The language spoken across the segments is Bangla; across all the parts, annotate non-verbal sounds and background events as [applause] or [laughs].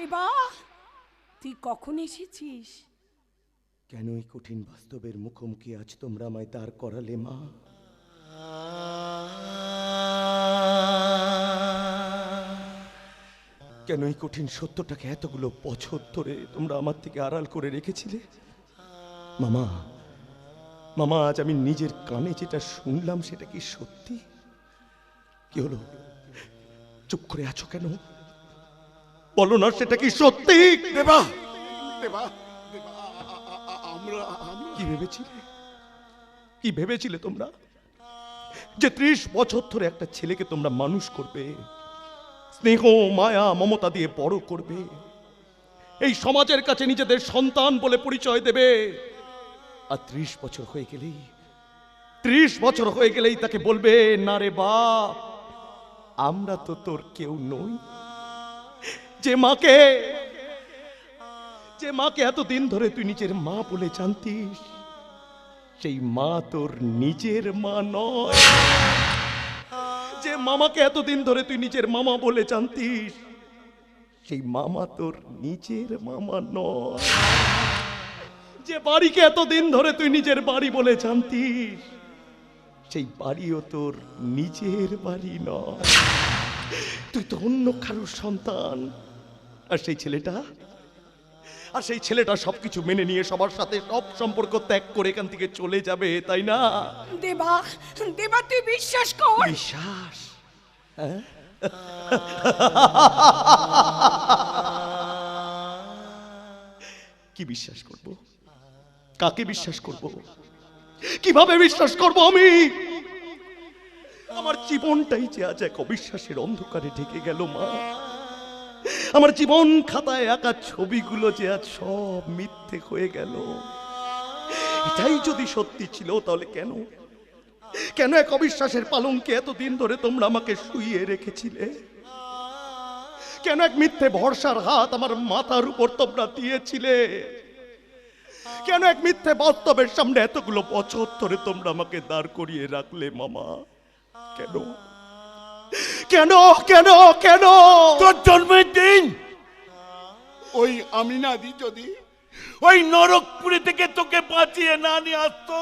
দেবা তুই কখন এসেছিস? কেন এই কঠিন বাস্তবের মুখোমুখি আজ তোমরা আমায় দাঁড় করালে, মা? কেন এই কঠিন সত্যটাকে এতগুলো বছর ধরে তোমরা আমার থেকে আড়াল করে রেখেছিলে? মামা মামা, আজ আমি নিজের কানে যেটা শুনলাম সেটা কি সত্যি? কি হলো? চুপ করে আছো কেন? বলো না সেটা কি সত্যি? দেবা আমরা। কি ভেবেছিলে? কি ভেবেছিলে তোমরা? যে ত্রিশ বছর ধরে একটা ছেলেকে তোমরা মানুষ করবে স্নেহ মায়া মমতা দিয়ে বড় করবে এই সমাজের কাছে নিজেদের সন্তান বলে পরিচয় দেবে আর ত্রিশ বছর হয়ে গেলেই ত্রিশ বছর হয়ে গেলেই তাকে বলবে না রে বাপ আমরা তো তোর কেউ নই। যে মাকে যে মাকে এতদিন ধরে তুই নিজের মা বলে জানতিস, সেই মা তোর নিজের মা নয়। যে মামাকে এতদিন ধরে তুই নিজের মামা বলে জানতিস, সেই মামা তোর নিজের মামা নয়। যে বাড়িকে এতদিন ধরে তুই নিজের বাড়ি বলে জানতিস, সেই বাড়িও তোর নিজের বাড়ি নয়। তুই তো অন্য কারোর সন্তান। আর সেই ছেলেটা? আর সেই ছেলেটা সবকিছু মেনে নিয়ে সবার সাথে সব সম্পর্ক ত্যাগ করে এখান থেকে চলে যাবে তাই না? দেবা দেবা তুই বিশ্বাস কর। বিশ্বাস? হ্যাঁ? কি বিশ্বাস করব? কাকে বিশ্বাস করব? কীভাবে বিশ্বাস করব আমি? আমার জীবনটাই যে আজ এক অবিশ্বাসের অন্ধকারে ঢেকে গেল মা। আমার জীবন খাতায় আঁকা ছবিগুলো যে আজ সব মিথ্যে হয়ে গেল। এটাই যদি সত্যি ছিল, তাহলে কেন? কেন এক অবিশ্বাসের পালঙ্কে এতদিন ধরে তোমরা আমাকে শুইয়ে রেখেছিলে? কেন এক মিথ্যে ভরসার হাত আমার মাথার উপর তোমরা দিয়েছিলে? কেন এক মিথ্যে বাস্তবের সামনে এতগুলো বছর ধরে তোমরা আমাকে দাঁড় করিয়ে রাখলে, মামা? কেন? কেন কেন কেন? তোর জন্মের দিন। ওই আমিনাদি যদি ওই নরকপুরি থেকে তোকে বাঁচিয়ে না নিয়ে আসতো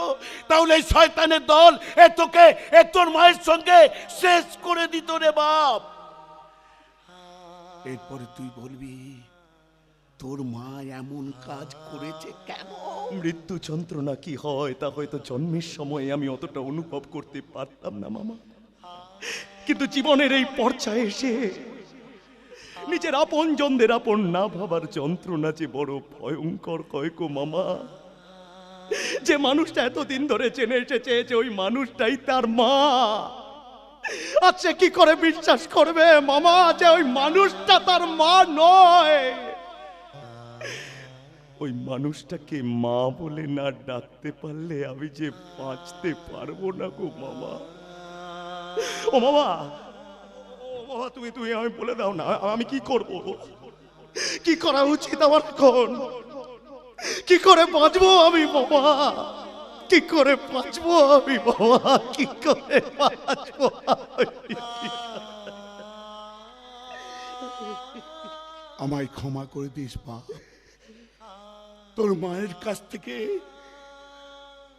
তাহলে এই শয়তানের দল এ তোকে এ তোর মায়ের সঙ্গে শেষ করে দিত রে বাপ। এরপরে তুই বলবি তোর মা এমন কাজ করেছে কেন? মৃত্যু যন্ত্রণা কি হয় তা হয়তো জন্মের সময় আমি অতটা অনুভব করতে পারতাম না মামা। কিন্তু জীবনের এই পর্যায়ে এসে নিজের আপন জনদের আপন না ভাবার যন্ত্রণা যে বড় ভয়ঙ্কর কয়কো মামা। যে মানুষটা এতদিন ধরে চেনে এসেছে যে ওই মানুষটাই তার মা। আচ্ছা কি করে বিশ্বাস করবে মামা যে ওই মানুষটা তার মা নয়? ওই মানুষটাকে মা বলে না ডাকতে পারলে আমি যে বাঁচতে পারব না গো মামা। ও মামা ও মামা তুমি তুমি আমি বলে দাও না আমি কি করব? কি করা উচিত আমার এখন? কি করে বাঁচবো আমি বাবা? কি করে বাঁচবো আমি বাবা? কি করে বাঁচবো আমায় ক্ষমা করে দিস বাপ তোর মায়ের কাছ থেকে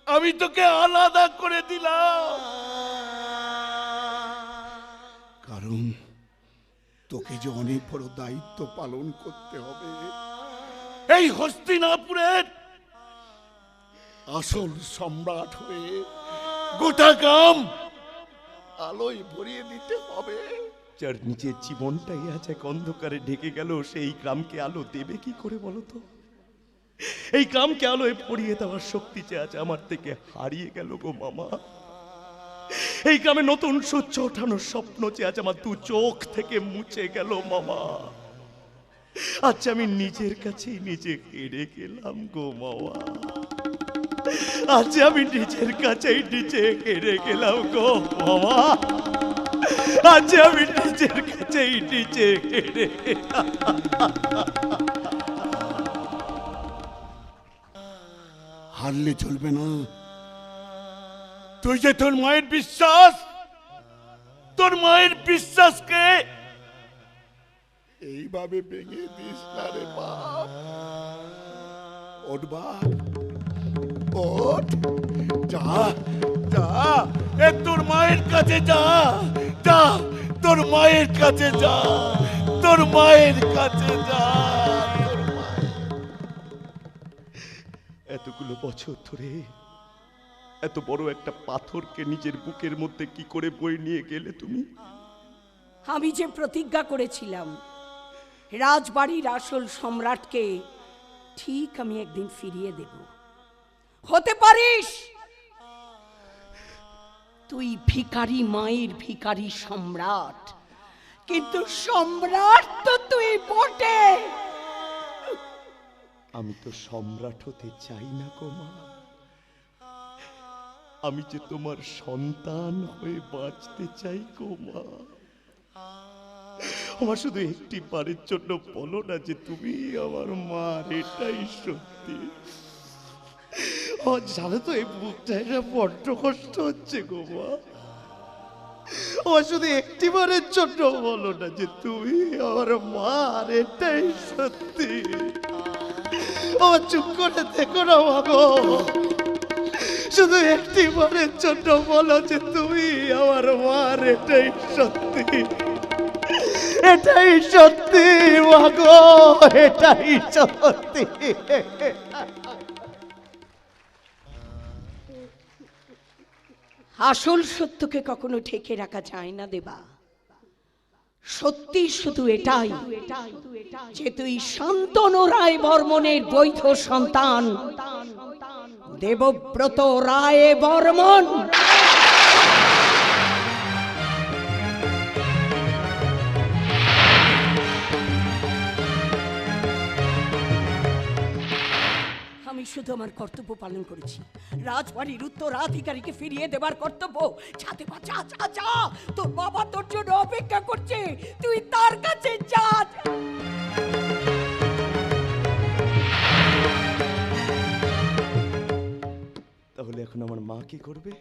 আমি তোকে আলাদা করে দিলাম। কারণ তোকে যে অনেক বড় দায়িত্ব পালন করতে হবে। এই হস্তিনাপুরের আসল সম্রাট হয়ে গোটা গ্রাম আলোয় ভরিয়ে দিতে হবে। যার নিজের জীবনটাই আজ এক অন্ধকারে ঢেকে গেল সেই গ্রামকে আলো দেবে কি করে বলো তো? এই গ্রামকে আলোয় পড়িয়ে দেওয়ার শক্তি যে আজ আমার থেকে হারিয়ে গেল গো মামা। এই গ্রামে নতুন সূর্য ওঠানোর স্বপ্ন যে আজ আমার দু চোখ থেকে মুছে গেল, মামা। আজ আমি নিজের কাছেই নিজে হেরে গেলাম গো, মামা। আজ আমি নিজের কাছেই নিজে হেরে গেলাম গো, মামা। আজ আমি নিজের কাছেই নিজে কেড়ে হারলে চলবে না। তুই যে তোর মায়ের বিশ্বাস তোর মায়ের বিশ্বাসকে এইভাবে ভেঙে দিস না রে বাপ বাপ যা যা এ তোর মায়ের কাছে যা যা তোর মায়ের কাছে যা তোর মায়ের কাছে যা এতগুলো বছর ধরে এত বড় একটা পাথরকে নিজের বুকের মধ্যে কি করে বই নিয়ে গেলে তুমি? আমি যে প্রতিজ্ঞা করেছিলাম রাজবাড়ির আসল সম্রাটকে ঠিক আমি একদিন ফিরিয়ে দেব। হতে পারিস? তুই ভিকারি মায়ের ভিকারি সম্রাট কিন্তু সম্রাট তো তুই বটে। আমি তো সম্রাট হতে চাই না গো মা। আমি যে তোমার সন্তান হয়ে বাঁচতে চাই গো মা। আমার শুধু একটি বারের জন্য বলো না যে তুমি আমার মা এটাই সত্যি। আমার জানো তো এই বুকটা এটা বড্ড কষ্ট হচ্ছে গো মা। আমার শুধু একটি বারের জন্য বলো না যে তুমি আমার মা আর এটাই সত্যি। আমার চুপ করে দেখো না মাগো শুধু একটি বারের জন্য বলো যে তুমি আমার মার, এটাই সত্যি। এটাই সত্যি মাগো এটাই সত্যি। আসল সত্যকে কখনো ঠেকে রাখা যায় না দেবা। সত্যি শুধু এটাই যে তুই শান্তনু রায় বর্মনের বৈধ সন্তান। দেবব্রত রায় বর্মন। আমি শুধু আমার কর্তব্য পালন করেছি। রাজবাড়ির উত্তরাধিকারীকে ফিরিয়ে দেবার কর্তব্য। ছাতে বা যা যা যা তোর বাবা তোর জন্য অপেক্ষা করছে। তুই তার কাছে যা। তাহলে এখন আমার মা কি করবে?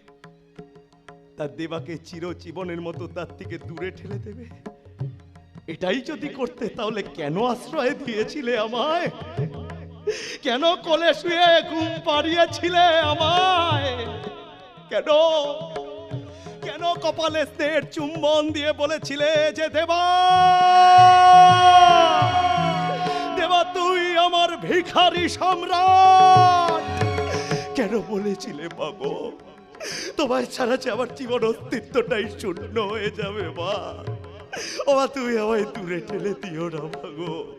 তার দেবাকে চিরজীবনের মতো তার থেকে দূরে ঠেলে দেবে? এটাই যদি করতে, তাহলে কেন আশ্রয় দিয়েছিলে আমায়? কেন কোলে শুয়ে ঘুম পাড়িয়েছিলে আমায়? কেন? কেন কপালে স্নেহের চুম্বন দিয়ে বলেছিলে যে দেবা? দেবা, তুই আমার ভিখারি সম্রাট। কেন বলেছিলে, বাবু? তোমায় ছাড়া যে আমার জীবন অস্তিত্বটাই শূন্য হয়ে যাবে, মা। ওমা তুমি আমায় দূরে ঠেলে দিও না মাগো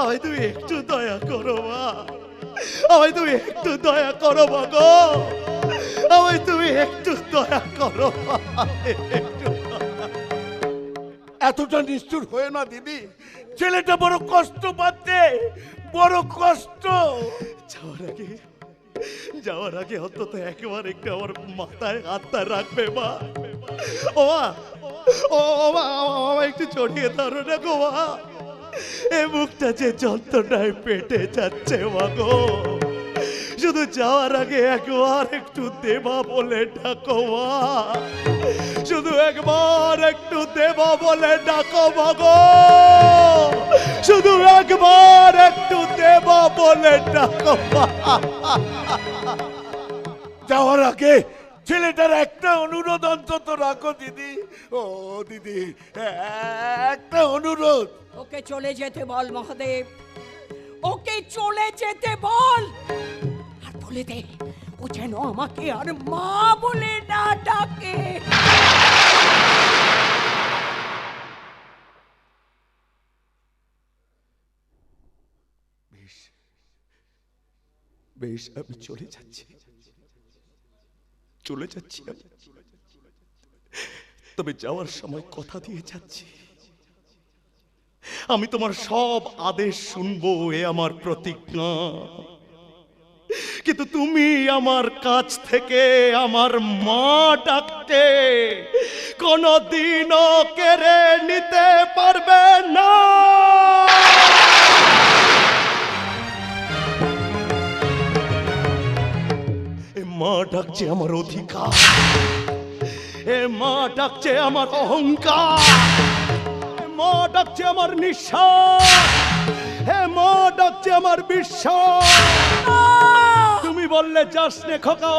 আমায় তুমি একটু দয়া করো মা। আমায় তুমি একটু দয়া করো মাগো আমায় তুমি একটু দয়া করো এতটা নিষ্ঠুর হয়ে না দিদি ছেলেটা বড় কষ্ট পাচ্ছে। বড় কষ্ট। যাওয়ার আগে যাওয়ার আগে অন্তত একবার একটু আমার মাথায় হাতটা রাখবে মা। ও মা ও মা একটু জড়িয়ে ধরো না গো মা। এই মুখটা যে যন্ত্রণায় পেটে যাচ্ছে মা গো শুধু যাওয়ার আগে একবার একটু দেবা বলে ডাকো মা শুধু একবার একটু দেবা বলে ডাকো মা গো শুধু একবার একটু দেবা বলে ডাকো যাওয়ার আগে ছেলেটার একটা অনুরোধ অন্তত রাখো দিদি। ও দিদি একটা অনুরোধ। ওকে চলে যেতে বল মহাদেব। ওকে চলে যেতে বল। আর বলে দে ও যেন আমাকে আর মা বলে না ডাকে। বেশ বেশ আমি চলে যাচ্ছি। চলে যাচ্ছি তবে যাওয়ার সময় কথা দিয়ে যাচ্ছি। আমি তোমার সব আদেশ শুনব, এ আমার প্রতিজ্ঞা। কিন্তু তুমি আমার কাছ থেকে আমার মা ডাকতে কোনদিনও কেড়ে নিতে পারবে না। মা ডাকছে আমার অধিকার। এ মা ডাকছে আমার অহংকার। মা ডাকছে আমার নিঃশ্বাস। হে মা ডাকছে আমার বিশ্বাস। তুমি বললে, যাস নে খোকা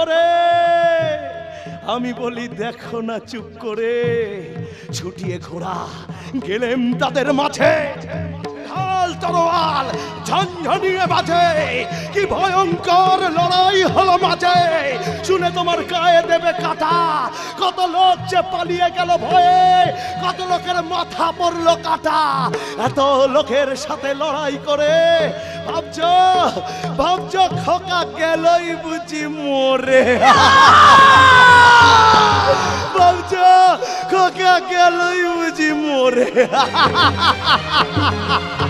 আমি বলি, দেখো না চুপ করে। ছুটিয়ে ঘোড়া গেলেম তাদের মাঝে। ঢাল তরোয়াল ঝনঝনিয়ে বাজে। কি ভয়ঙ্কর লড়াই হলো মাঝে। শুনে তোমার গায়ে দেবে কাটা। কত লোক যে পালিয়ে গেল ভয়ে। কত লোকের মাথা পড়ল কাটা। এত লোকের সাথে লড়াই করে। ভাবছ? ভাবছ খোকা গেলই বুঝি মোরে। ভাবছ? খোকা গেলই বুঝি মোরে। [laughs]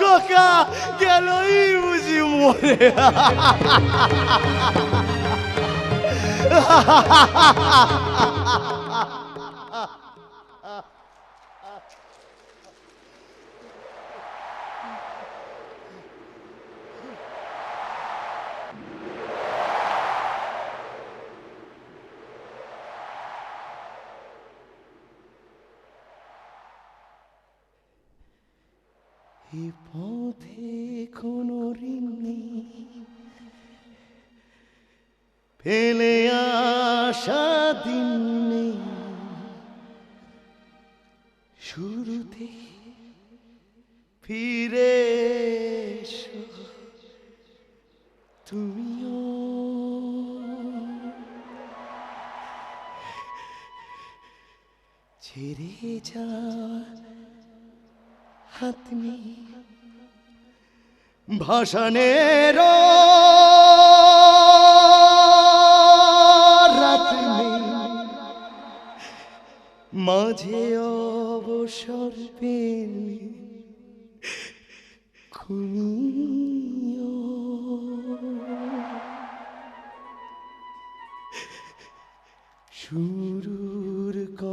খোকা গেলই বুঝি মোরে এ পথে কোনো ঋণ নেই। ফেলে আসা দিন নেই। শুরুতে ফিরে তুমিও। ছেড়ে যা হাত নেই ভাষণের রাত নেই মাঝে অবসর পেলে ঘুমিও শুরুর কথা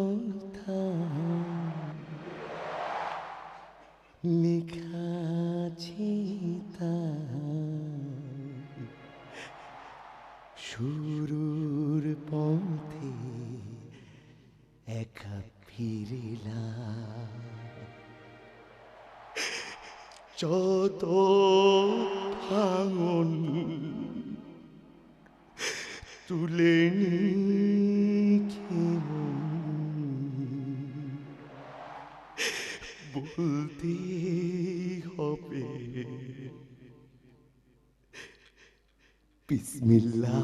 যত ভাঙন তুলে বলতে হবে বিসমিল্লাহ।